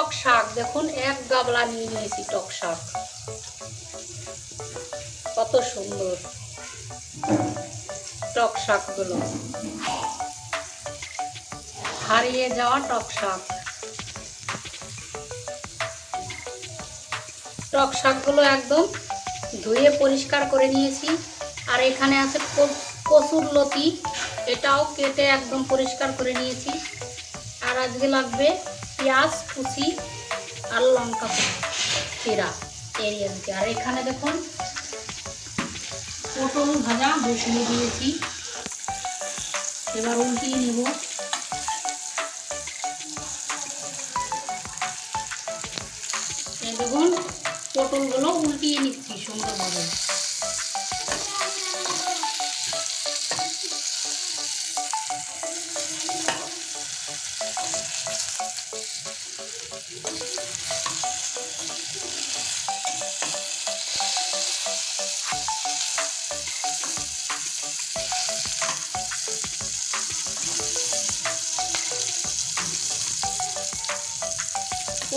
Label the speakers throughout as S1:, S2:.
S1: টক শাক, দেখুন, এক গাবলা নিয়ে নিয়েছি টক শাক। কত সুন্দর টক শাকগুলো। হারিয়ে যাওয়া টক শাক। টক শাকগুলো একদম ধুয়ে পরিষ্কার করে নিয়েছি। আর এখানে আছে ক- কসুর লতি, এটাও কেটে একদম পরিষ্কার করে নিয়েছি। আর আজকে লাগবে পেঁয়াজ, কুচি আর লঙ্কা চিরা আর কি আর এখানে দেখুন, পটল ভাজা বসিয়ে দিয়েছি। এবার উল্টিয়ে নেব। দেখুন, পটলগুলো উল্টিয়ে নিচ্ছি সুন্দরভাবে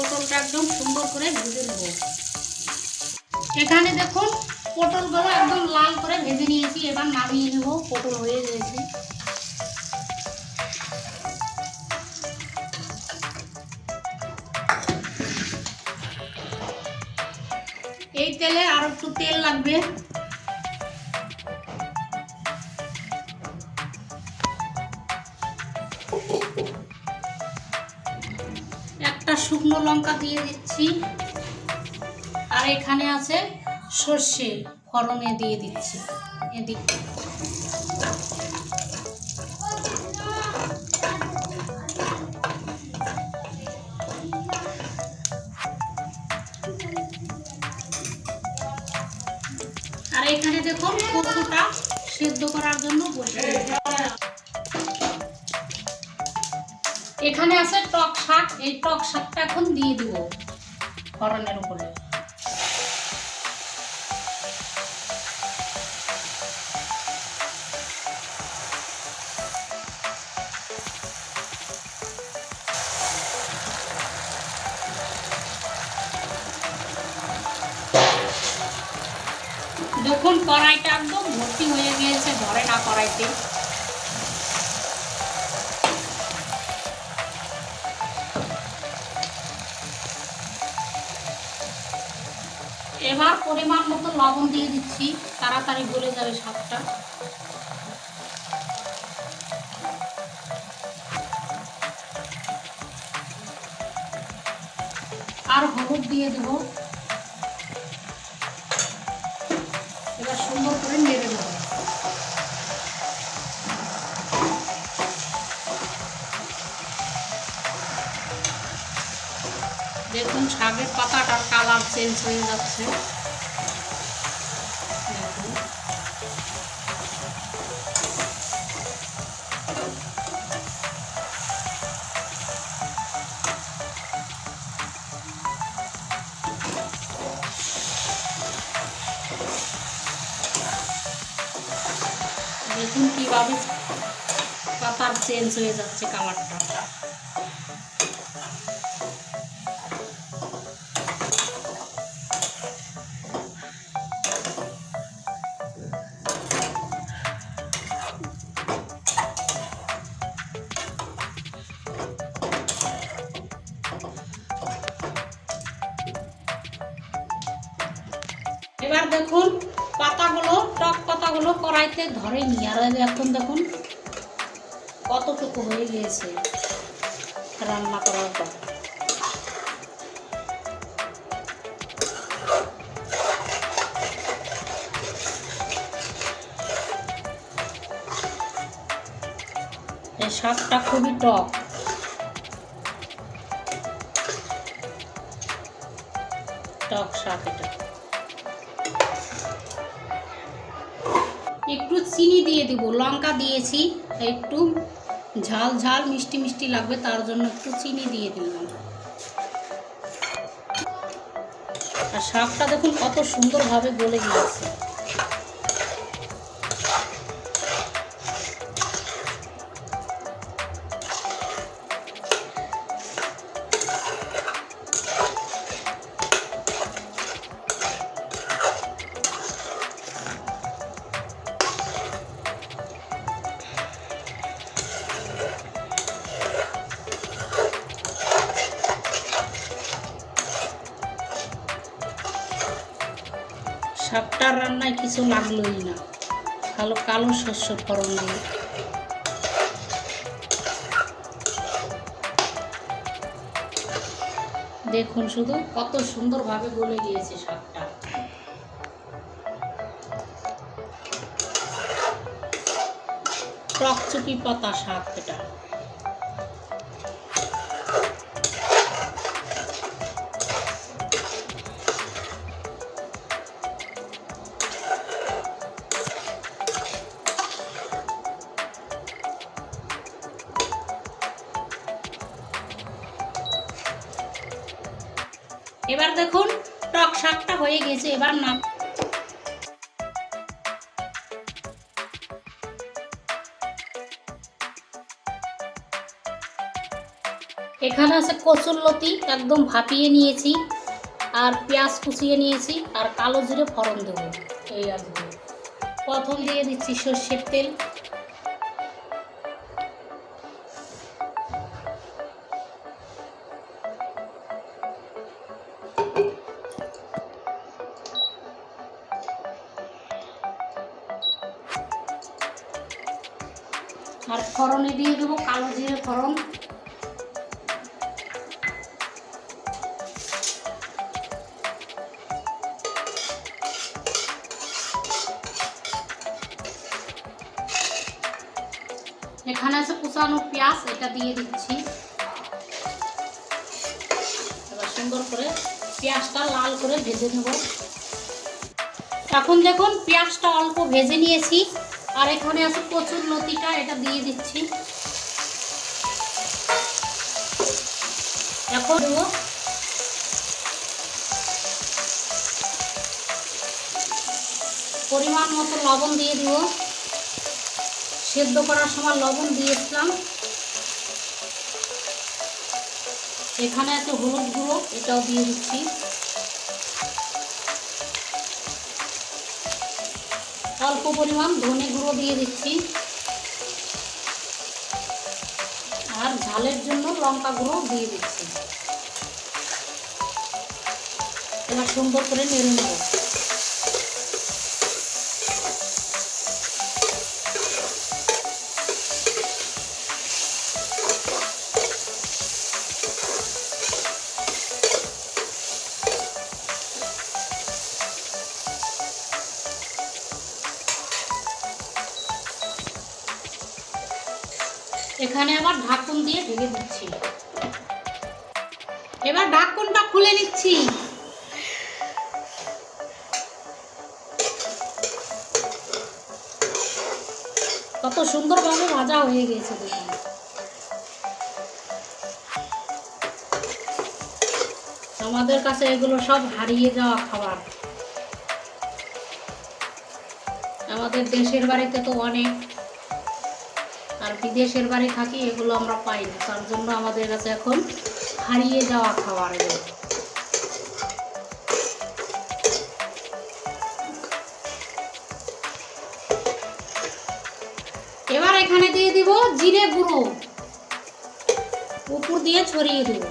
S1: পটলটা একদম সুন্দর করে ভেজে নেব। এখানে দেখুন, পটলগুলো একদম লাল করে ভেজে নিয়েছি। এবার নামিয়ে নেব, পটল হয়ে গেছে। এই তেলে আর একটু তেল লাগবে। শুকনো লঙ্কা দিয়ে দিচ্ছি। আর এখানে আছে সর্ষে ফড়নে দিয়ে দিচ্ছি। এদিক। আর এখানে দেখুন কচুটা সেদ্ধ করার জন্য বসে এখানে আছে টক শাক, এই টক শাকটা এখন দিয়ে দিব ফড়নের উপরে। দেখুন, কড়াইটা একদম ভর্তি হয়ে গিয়েছে, ধরে না কড়াইতে। এবার পরিমাণ মতো লবণ দিয়ে দিচ্ছি। তাড়াতাড়ি গলে যাবে শাকটা আর হলুদ দিয়ে দেব। শাকের পাতাটার কালার চেঞ্জ হয়ে যাচ্ছে দেখুন। পাতার চেঞ্জ হয়ে যাচ্ছে কালারটা এবার দেখুন পাতাগুলো, টক পাতাগুলো কড়াইতে ধরে নিয়ে, আর এখন দেখুন কতটুকু হয়ে গিয়েছে রান্না করার পর। শাকটা খুবই টক। টক শাক এটা। একটু চিনি দিয়ে দিব, লঙ্কা দিয়েছি, একটু ঝাল ঝাল, মিষ্টি মিষ্টি লাগবে, তার জন্য একটু চিনি দিয়ে দিলাম। আর শাকটা দেখুন কত সুন্দরভাবে গলে গিয়েছে। শাকটার রান্নায় কিছু লাগলোই না। কালো কালো শস্য ফরন দিয়ে। দেখুন শুধু কত সুন্দরভাবে গলে গিয়েছে শাকটা টকচুকি পাতা শাক এটা এবার দেখুন, টক শাকটা হয়ে গেছে এবার নাম। এখানে আছে কচুর লতি, একদম ভাপিয়ে নিয়েছি, আর পেঁয়াজ কুচিয়ে নিয়েছি, আর কালো জিরে ফড়ন দেবো। এই আজকে প্রথম দিয়ে দিচ্ছি সর্ষের তেল। আর ফড়নে দিয়ে দেবো, কালো জিরে ফড়ন। এখানে আছে কুচানো পেঁয়াজ, এটা দিয়ে দিচ্ছি। সুন্দর করে পেঁয়াজটা লাল করে ভেজে নেব। এখন দেখুন, পেঁয়াজটা অল্প ভেজে নিয়েছি। আর এখানে আছে প্রচুর লতিটা, এটা দিয়ে দিচ্ছি। এখন পরিমাণ মতো লবণ দিয়ে দিব। সেদ্ধ করার সময় লবণ দিয়েছিলাম এখানে আছে হলুদ গুঁড়ো, এটাও দিয়ে দিচ্ছি। অল্প পরিমাণ ধনে গুঁড়ো দিয়ে দিচ্ছি। আর ঝালের জন্য লঙ্কা গুঁড়ো দিয়ে দিচ্ছি। এবার সুন্দর করে নেড়ে নেব। এখানে আবার ঢাকুন দিয়ে ঢেকে দিচ্ছি। এবার ঢাকুনটা খুলে নিচ্ছি। কত সুন্দরভাবে ভাজা হয়ে গেছে আমাদের কাছে এগুলো সব হারিয়ে যাওয়া খাবার। আমাদের দেশের বাড়িতে তো অনেক বিদেশের বাড়ি থাকি, এগুলো আমরা পাই না। তার জন্য আমাদের কাছে এখন হারিয়ে যাওয়া খাবার এগুলো। এবার এখানে দিয়ে দিব জিরে গুঁড়ো। উপর দিয়ে ছড়িয়ে দেব।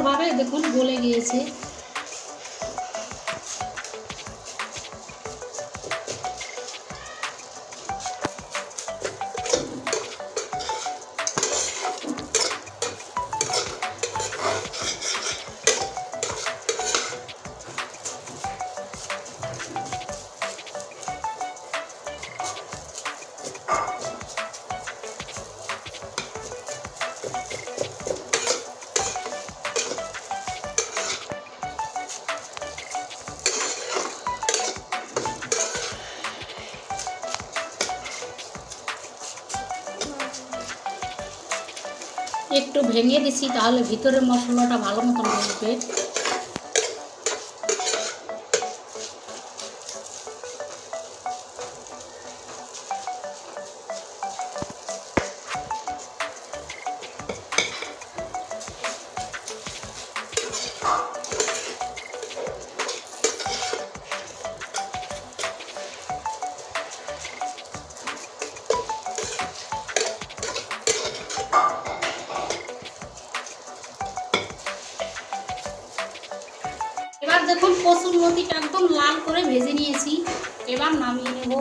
S1: সুন্দরভাবে দেখুন গলে গিয়েছে। একটু ভেঙে দিছি তাহলে ভিতরে মশলাটা ভালো মতন ঢুকবে। এবার দেখুন কসুর মতি একদম লাল করে ভেজে নিয়েছি। এবার নামিয়ে নেব।